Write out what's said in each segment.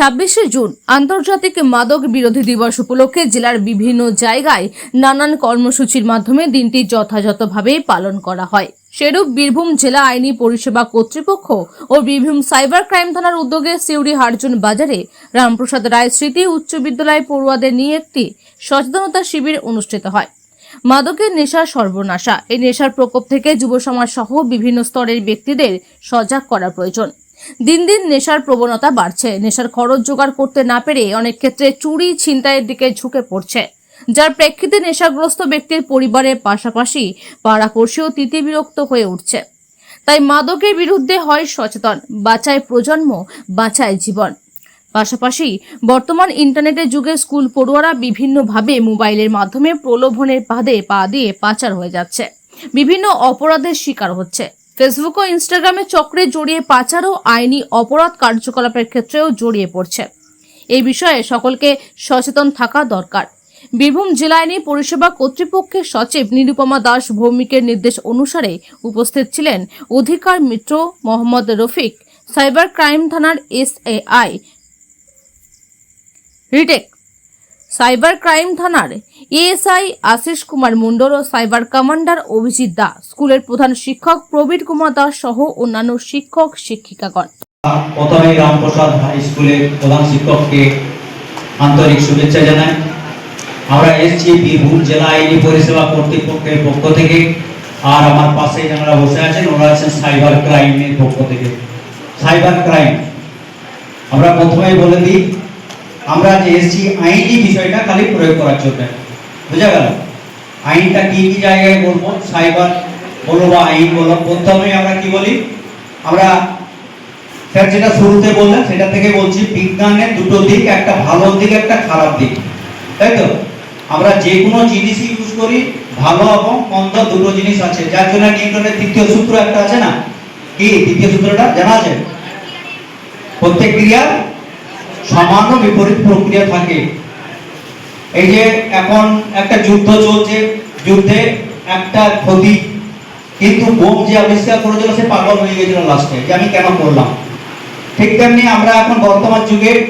ছাব্বিশে জুন আন্তর্জাতিক মাদক বিরোধী দিবস উপলক্ষে জেলার বিভিন্ন জায়গায় নানান কর্মসূচির মাধ্যমে দিনটি যথাযথভাবে পালন করা হয়। সেরূপ বীরভূম জেলা আইনি পরিষেবা কর্তৃপক্ষ ও বীরভূম সাইবার ক্রাইম থানার উদ্যোগে সিউড়ি হারজুন বাজারে রামপ্রসাদ রায় স্মৃতি উচ্চ বিদ্যালয় পড়ুয়াদের নিয়ে একটি সচেতনতা শিবির অনুষ্ঠিত হয়। মাদকের নেশা সর্বনাশা। এই নেশার প্রকোপ থেকে যুব সমাজ সহ বিভিন্ন স্তরের ব্যক্তিদের সজাগ করা প্রয়োজন। দিন দিন নেশার প্রবণতা বাড়ছে। নেশার খরচ জোগাড় করতে না পেরে অনেক ক্ষেত্রে চুরি ছিনতাইয়ের দিকে ঝুঁকে পড়ছে। যার প্রেক্ষিতে নেশাগ্রস্ত ব্যক্তির পরিবারের পাশাপাশি পাড়াপড়শিও তিতি বিরক্ত হয়ে উঠছে। তাই মাদকের বিরুদ্ধে হয় সচেতন, বাঁচায় প্রজন্ম, বাঁচায় জীবন। পাশাপাশি বর্তমান ইন্টারনেটের যুগে স্কুল পড়ুয়ারা বিভিন্নভাবে মোবাইলের মাধ্যমে প্রলোভনের পাদে পা দিয়ে পাচার হয়ে যাচ্ছে। বিভিন্ন অপরাধের শিকার হচ্ছে। ফেসবুক ও ইনস্টাগ্রামে চক্রে জড়িয়ে পাচার ও আইনি অপরাধ কার্যকলাপের ক্ষেত্রেও জড়িয়ে পড়ছে। এই বিষয়ে সকলকে সচেতন থাকা দরকার। বীরভূম জেলা আইনি পরিষেবা কর্তৃপক্ষের সচিব নিরুপমা দাস ভৌমিকের নির্দেশ অনুসারে উপস্থিত ছিলেন অধিকার মিত্র মোহাম্মদ রফিক, সাইবার ক্রাইম থানার এসএআই, রিটেক সাইবার ক্রাইম থানার এএসআই আশিস কুমার মণ্ডল ও সাইবার কমান্ডার অভিজিৎ দা, স্কুলের প্রধান শিক্ষক প্রবীর কুমার দাস সহ অন্যান্য শিক্ষক, শিক্ষিকাগণ। প্রথমে রামপ্রসাদ হাই স্কুলের প্রধান শিক্ষককে আন্তরিক শুভেচ্ছা জানাই। আমরা এসছি বীরভূম জেলা আইনি পরিষেবা কর্তৃপক্ষের পক্ষ থেকে আর আমার পাশে যারা বসে আছেন, ওরা আছেন সাইবার ক্রাইমের পক্ষ থেকে। সাইবার ক্রাইম, আমরা প্রথমেই বলে দিই আমরা যে এসছি আইনি বিষয়টা খালি প্রয়োগ করার জন্য। বুঝা গেল? আইনটা কি কি জায়গায় বলব? সাইবার বলো বা আইন বলো প্রথমে আমরা কি বলি? আমরা স্যার যেটা শুরুতে বললেন সেটা থেকে বলছি বিজ্ঞানের দুটো দিক, একটা ভালো দিক, একটা খারাপ দিক। তাই তো? আমরা যে কোনো জিনিসই ইউজ করি, ভালো এবং মন্দ দুটো জিনিস আছে। যার জন্য নিউটনের তৃতীয় সূত্র একটা আছে না? কি? তৃতীয় সূত্রটা জানা আছে? প্রত্যেক ক্রিয়ার সমান ও বিপরীত প্রক্রিয়া থাকে। এই যে এখন একটা যুদ্ধ চলছে, যুদ্ধে একটা ক্ষতি। কিন্তু বোম যে আবিষ্কার করেছিল, সে পাগল হয়ে গেছিল লাস্টে যে আমি কেন করলাম? ঠিক তেমনি আমরা এখন বর্তমান যুগে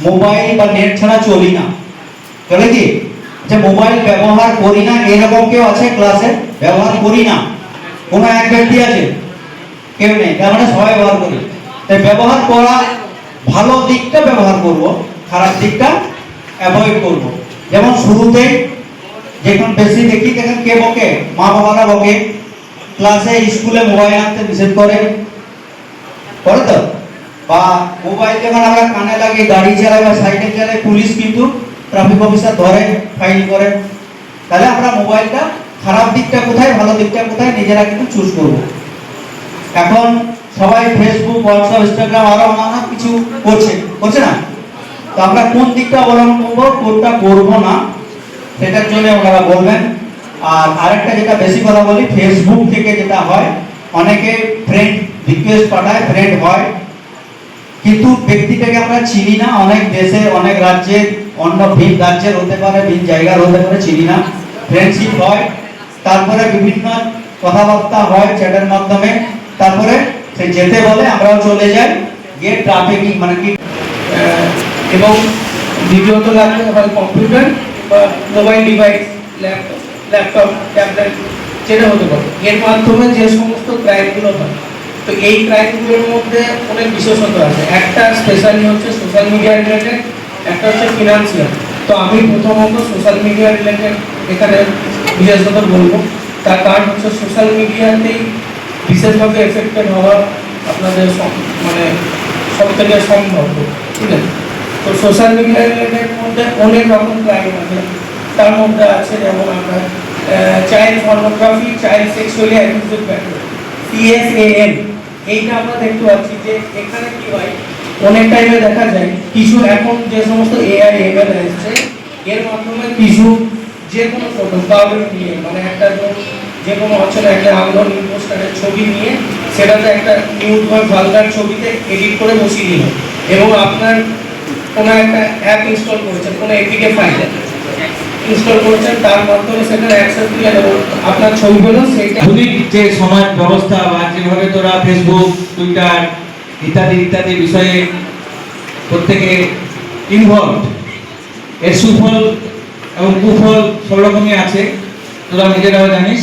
মোবাইল বা নেট ছাড়া চলি না। চলে কি? যে মোবাইল ব্যবহার করি না, এরকম কেউ আছে ক্লাসে ব্যবহার করি না। কোনো এক ব্যক্তি আছে? কেউ নেই। তার মানে সবাই ব্যবহার করি। তাই ব্যবহার করা ভালো দিকটা ব্যবহার করব, খারাপ দিকটা অ্যাভয়েড করব। যেমন শুরুতে যখন বেশি দেখি, দেখেন কে বকে? মা বাবারা বকে। ক্লাসে স্কুলে মোবাইল আনতে নিষেধ করে। করে তো? বা মোবাইল যখন আমরা কানে লাগে গাড়ি চালাই বা সাইকেল চালাই, পুলিশ কিন্তু ট্রাফিক অফিসার ধরে ফাইল করে। তাহলে আমরা মোবাইলটা খারাপ দিকটা কোথায়, ভালো দিকটা কোথায়, নিজেরা কিন্তু চুজ করব। এখন সবাই ফেসবুক হোয়াটসঅ্যাপ ইনস্টাগ্রাম আরও অন্যান্য কিছু করছে করছে না? তো আমরা কোন দিকটা অবলম্বন করব, কোনটা করব না, সেটার জন্য ওনারা বলবেন। আর আরেকটা যেটা বেশি কথা বলি ফেসবুক থেকে যেটা হয়, অনেকে ফ্রেন্ড রিকোয়েস্ট পাঠায় ফ্রেন্ড হয়। কিন্তু ব্যক্তিটাকে আমরা চিনি না, অনেক দেশে, অনেক রাজ্যে, অন্য ভিন রাজ্যের হতে পারে, ভিন জায়গার হতে পারে, চিনি না। ফ্রেন্ডশিপ হয়, তারপরে বিভিন্ন কথাবার্তা হয় চ্যাটের মাধ্যমে, তারপরে সে যেতে বলে আমরাও চলে যাই, গিয়ে ট্রাফিকিং মানে কি এবং দ্বিতীয়ত লাগবে হয় কম্পিউটার বা মোবাইল ডিভাইস ল্যাপটপ ট্যাবলেট যেটা হতে পারে। এর মাধ্যমে যে সমস্ত ক্রাইমগুলো হয়, তো এই ক্রাইমগুলোর মধ্যে অনেক বিশেষত আছে। একটা স্পেশালি হচ্ছে সোশ্যাল মিডিয়া রিলেটেড একটা হচ্ছে ফিনান্সিয়াল তো আমি প্রথমত সোশ্যাল মিডিয়া রিলেটেড এখানে বিশেষত বলব। তার কারণ হচ্ছে সোশ্যাল মিডিয়াতেই বিশেষভাবে এফেক্টেড হওয়া আপনাদের মানে সব থেকে সম্ভব, ঠিক আছে? তো সোশ্যাল মিডিয়া মধ্যে অনেক রকম ক্রাইম আছে। তার মধ্যে আছে যেমন আমরা child pornography child sexually abusive batter CSAM এইটা আমরা দেখতে পাচ্ছি যে এখানে কি হয়, অনেক টাইমে দেখা যায়, কিছু এখন যে সমস্ত এআই এমএল এসছে এর মাধ্যমে কিছু যে কোনো ফটো কাউকে নিয়ে মানে একটা যে কোনো অঞ্চলে একটা আন্দোলন পোস্টারের ছবি নিয়ে সেটাতে একটা নিউজ বা ছবিতে এডিট করে বসিয়ে দিল। এবং আপনার কোনো একটা অ্যাপ ইনস্টল করেছেন, কোনো এপিকে ফাইল ইনস্টল করেছেন, তার মাধ্যমে সেটা অ্যাক্সেস দিয়ে এবং আপনার ছবিগুলো সেইটা আধুনিক যে সমাজ ব্যবস্থা বা যেভাবে তোরা ফেসবুক টুইটার ইত্যাদি ইত্যাদি বিষয়ে প্রত্যেকে ইনভলভ এর সুফল এবং কুফল সব রকমই আছে, তোরা নিজেরাও জানিস।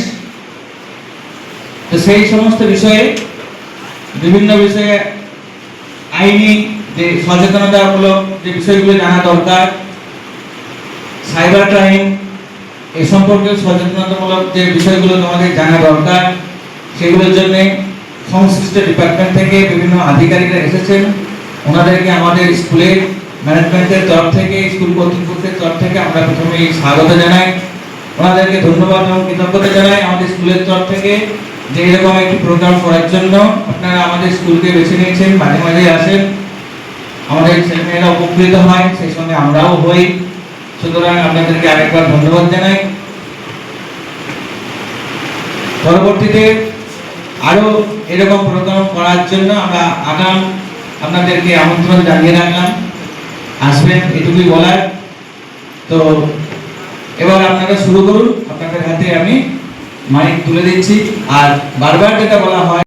তো সেই সমস্ত বিষয়ে, বিভিন্ন বিষয়ে আইনি যে সচেতনতামূলক যে বিষয়গুলো জানা দরকার সাইবার ক্রাইম এ সম্পর্কে সচেতনতামূলক যে বিষয়গুলো তোমাদের জানা দরকার, সেগুলোর জন্য সংশ্লিষ্ট ডিপার্টমেন্ট থেকে বিভিন্ন আধিকারিকরা এসেছেন। ওনাদেরকে আমাদের স্কুলের ম্যানেজমেন্টের তরফ থেকে, স্কুল কর্তৃপক্ষের তরফ থেকে আমরা প্রথমেই স্বাগত জানাই। ওনাদেরকে ধন্যবাদ এবং কৃতজ্ঞতা জানাই আমাদের স্কুলের তরফ থেকে। যে এরকম একটি প্রোগ্রাম করার জন্য আপনারা আমাদের স্কুলকে বেছে নিয়েছেন, মাঝে মাঝে আসেন। আমাদের ছেলেমেয়েরা উপকৃত হয়, সেই সঙ্গে আমরাও হই। সুতরাং আপনাদেরকে আরেকবার ধন্যবাদ জানাই। পরবর্তীতে আরও এরকম প্রোগ্রাম করার জন্য আমরা আগাম আপনাদেরকে আমন্ত্রণ জানিয়ে রাখলাম। আসবেন, এটুকুই বলার। তো এবার আপনারা শুরু করুন। আপনাদের হাতে আমি মাইক তুলে দিচ্ছি। আর বারবার যেটা বলা হয়